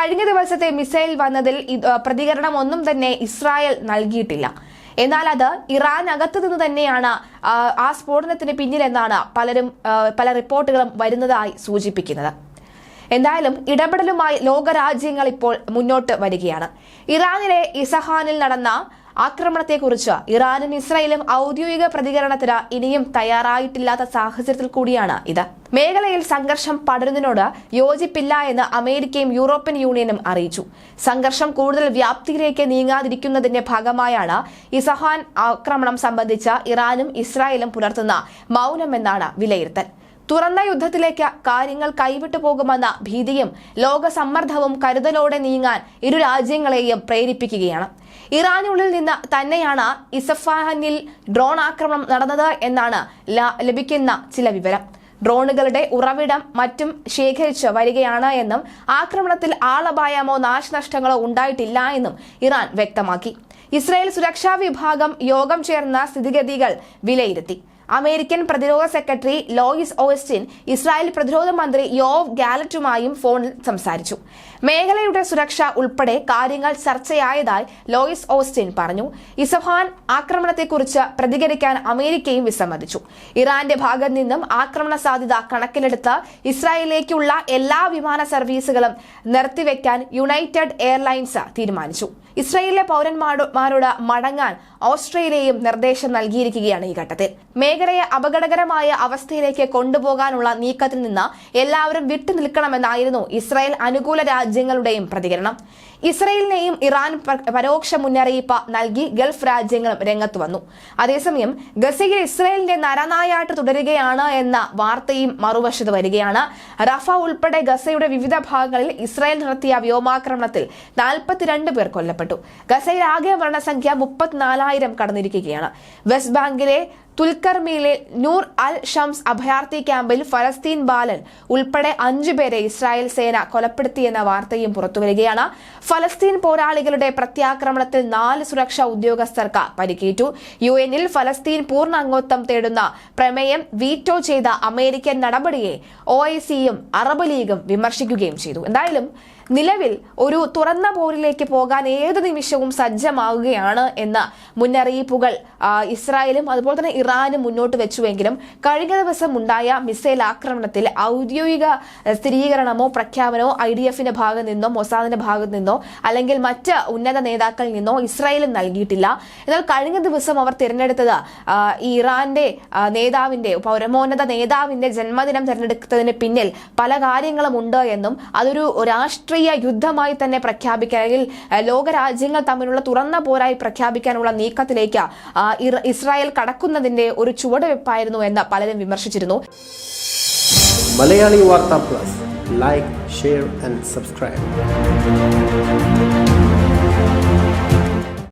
കഴിഞ്ഞ ദിവസത്തെ മിസൈൽ വന്നതിൽ പ്രതികരണം ഒന്നും തന്നെ ഇസ്രായേൽ നൽകിയിട്ടില്ല. എന്നാൽ അത് ഇറാൻ അകത്തു നിന്ന് തന്നെയാണ് ആ, സ്ഫോടനത്തിന് പിന്നിലെന്നാണ് പലരും പല റിപ്പോർട്ടുകളും വരുന്നതായി സൂചിപ്പിക്കുന്നത്. എന്തായാലും ഇടപെടലുമായി ലോകരാജ്യങ്ങൾ ഇപ്പോൾ മുന്നോട്ട് വരികയാണ്. ഇറാനിലെ ഇസഹാനിൽ നടന്ന ആക്രമണത്തെക്കുറിച്ച് ഇറാനും ഇസ്രായേലും ഔദ്യോഗിക പ്രതികരണത്തിന് ഇനിയും തയ്യാറായിട്ടില്ലാത്ത സാഹചര്യത്തിൽ കൂടിയാണ് ഇത്. മേഖലയിൽ സംഘർഷം പടരുന്നതിനോട് യോജിപ്പില്ല എന്ന് അമേരിക്കയും യൂറോപ്യൻ യൂണിയനും അറിയിച്ചു. സംഘർഷം കൂടുതൽ വ്യാപ്തിയിലേക്ക് നീങ്ങാതിരിക്കുന്നതിന്റെ ഭാഗമായാണ് ഇസഹാൻ ആക്രമണം സംബന്ധിച്ച് ഇറാനും ഇസ്രായേലും പുലർത്തുന്ന മൗനമെന്നാണ് വിലയിരുത്തൽ. തുറന്ന യുദ്ധത്തിലേക്ക് കാര്യങ്ങൾ കൈവിട്ടു പോകുമെന്ന ഭീതിയും ലോകസമ്മർദ്ദവും കരുതലോടെ നീങ്ങാൻ ഇരു രാജ്യങ്ങളെയും പ്രേരിപ്പിക്കുകയാണ്. ഇറാനുള്ളിൽ നിന്ന് തന്നെയാണ് ഇസഫാനിൽ ഡ്രോൺ ആക്രമണം നടന്നത് എന്നാണ് ലഭിക്കുന്ന ചില വിവരം. ഡ്രോണുകളുടെ ഉറവിടം മറ്റും ശേഖരിച്ച് വരികയാണ് എന്നും ആക്രമണത്തിൽ ആളപായമോ നാശനഷ്ടങ്ങളോ ഉണ്ടായിട്ടില്ല എന്നും ഇറാൻ വ്യക്തമാക്കി. ഇസ്രായേൽ സുരക്ഷാ വിഭാഗം യോഗം ചേർന്ന സ്ഥിതിഗതികൾ വിലയിരുത്തി. അമേരിക്കൻ പ്രതിരോധ സെക്രട്ടറി ലോയിസ് ഓസ്റ്റിൻ ഇസ്രായേൽ പ്രതിരോധ മന്ത്രി യോവ് ഗാലറ്റുമായും ഫോണിൽ സംസാരിച്ചു. മേഖലയുടെ സുരക്ഷ ഉൾപ്പെടെ കാര്യങ്ങൾ ചർച്ചയായതായി ലോയിസ് ഓസ്റ്റിൻ പറഞ്ഞു. ഇസഫാൻ ആക്രമണത്തെക്കുറിച്ച് പ്രതികരിക്കാൻ അമേരിക്കയും വിസമ്മതിച്ചു. ഇറാന്റെ ഭാഗത്ത് നിന്നും ആക്രമണ സാധ്യത കണക്കിലെടുത്ത് ഇസ്രായേലിലേക്കുള്ള എല്ലാ വിമാന സർവീസുകളും നിർത്തിവെക്കാൻ യുണൈറ്റഡ് എയർലൈൻസ് തീരുമാനിച്ചു. ഇസ്രായേലിലെ പൗരന്മാരോട് മടങ്ങാൻ ഓസ്ട്രേലിയയും നിർദ്ദേശം നൽകിയിരിക്കുകയാണ് ഈ ഘട്ടത്തിൽ. മേഖലയെ അപകടകരമായ അവസ്ഥയിലേക്ക് കൊണ്ടുപോകാനുള്ള നീക്കത്തിൽ നിന്ന് എല്ലാവരും വിട്ടുനിൽക്കണമെന്നായിരുന്നു ഇസ്രായേൽ അനുകൂല രാജ്യങ്ങളുടെയും പ്രതികരണം. ഇസ്രായേലിനെയും ഇറാൻ പരോക്ഷ മുന്നറിയിപ്പ് നൽകി ഗൾഫ് രാജ്യങ്ങളും രംഗത്ത് വന്നു. അതേസമയം ഗസയിൽ ഇസ്രയേലിന്റെ നരനായാട്ട് തുടരുകയാണ് എന്ന വാർത്തയും മറുവശത്ത് വരികയാണ്. റഫ ഉൾപ്പെടെ ഗസയുടെ വിവിധ ഭാഗങ്ങളിൽ ഇസ്രയേൽ നടത്തിയ വ്യോമാക്രമണത്തിൽ നാൽപ്പത്തിരണ്ട് പേർ കൊല്ലപ്പെട്ടു. ഗസയിൽ ആകെ മരണസംഖ്യ മുപ്പത്തിനാലായിരം കടന്നിരിക്കുകയാണ്. വെസ്റ്റ് ബാങ്കിലെ തുൽക്കർമിയിലെ നൂർ അൽ ഷംസ് അഭയാർത്ഥി ക്യാമ്പിൽ ഫലസ്തീൻ ബാലൻ ഉൾപ്പെടെ അഞ്ചുപേരെ ഇസ്രായേൽ സേന കൊലപ്പെടുത്തിയെന്ന വാർത്തയും പുറത്തുവരികയാണ് ഫലസ്തീൻ പോരാളികളുടെ പ്രത്യാക്രമണത്തിൽ നാല് സുരക്ഷാ ഉദ്യോഗസ്ഥർക്ക് പരിക്കേറ്റു. യു എനിൽ ഫലസ്തീൻ പൂർണ അംഗത്വം തേടുന്ന പ്രമേയം വീറ്റോ ചെയ്ത അമേരിക്കൻ നടപടിയെ ഒ ഐ സിയും അറബ് ലീഗും വിമർശിക്കുകയും ചെയ്തു. എന്തായാലും നിലവിൽ ഒരു തുറന്ന പോരിലേക്ക് പോകാൻ ഏത് നിമിഷവും സജ്ജമാവുകയാണ് എന്ന മുന്നറിയിപ്പുകൾ ഇസ്രായേലും അതുപോലെ തന്നെ ഇറാനും മുന്നോട്ട് വെച്ചുവെങ്കിലും കഴിഞ്ഞ ദിവസം ഉണ്ടായ മിസൈൽ ആക്രമണത്തിൽ ഔദ്യോഗിക സ്ഥിരീകരണമോ പ്രഖ്യാപനമോ ഐ ഡി എഫിന്റെ ഭാഗത്ത് നിന്നോ മൊസാദിന്റെ ഭാഗത്ത് നിന്നോ അല്ലെങ്കിൽ മറ്റ് ഉന്നത നേതാക്കളിൽ നിന്നോ ഇസ്രായേലും നൽകിയിട്ടില്ല. എന്നാൽ കഴിഞ്ഞ ദിവസം അവർ തിരഞ്ഞെടുത്തത് ഈ ഇറാന്റെ നേതാവിന്റെ പരമോന്നത നേതാവിന്റെ ജന്മദിനം തിരഞ്ഞെടുത്തതിന് പിന്നിൽ പല കാര്യങ്ങളും ഉണ്ട് എന്നും അതൊരു രാഷ്ട്രീയ യുദ്ധമായി തന്നെ പ്രഖ്യാപിക്കാൻ അല്ലെങ്കിൽ ലോകരാജ്യങ്ങൾ തമ്മിലുള്ള തുറന്ന പോരായി പ്രഖ്യാപിക്കാനുള്ള നീക്കത്തിലേക്ക് ഇസ്രായേൽ കടക്കുന്നതിന്റെ ഒരു ചുവടുവെപ്പായിരുന്നു എന്ന് പലരും വിമർശിച്ചിരുന്നു. Malayali Vartha plus. Like share and subscribe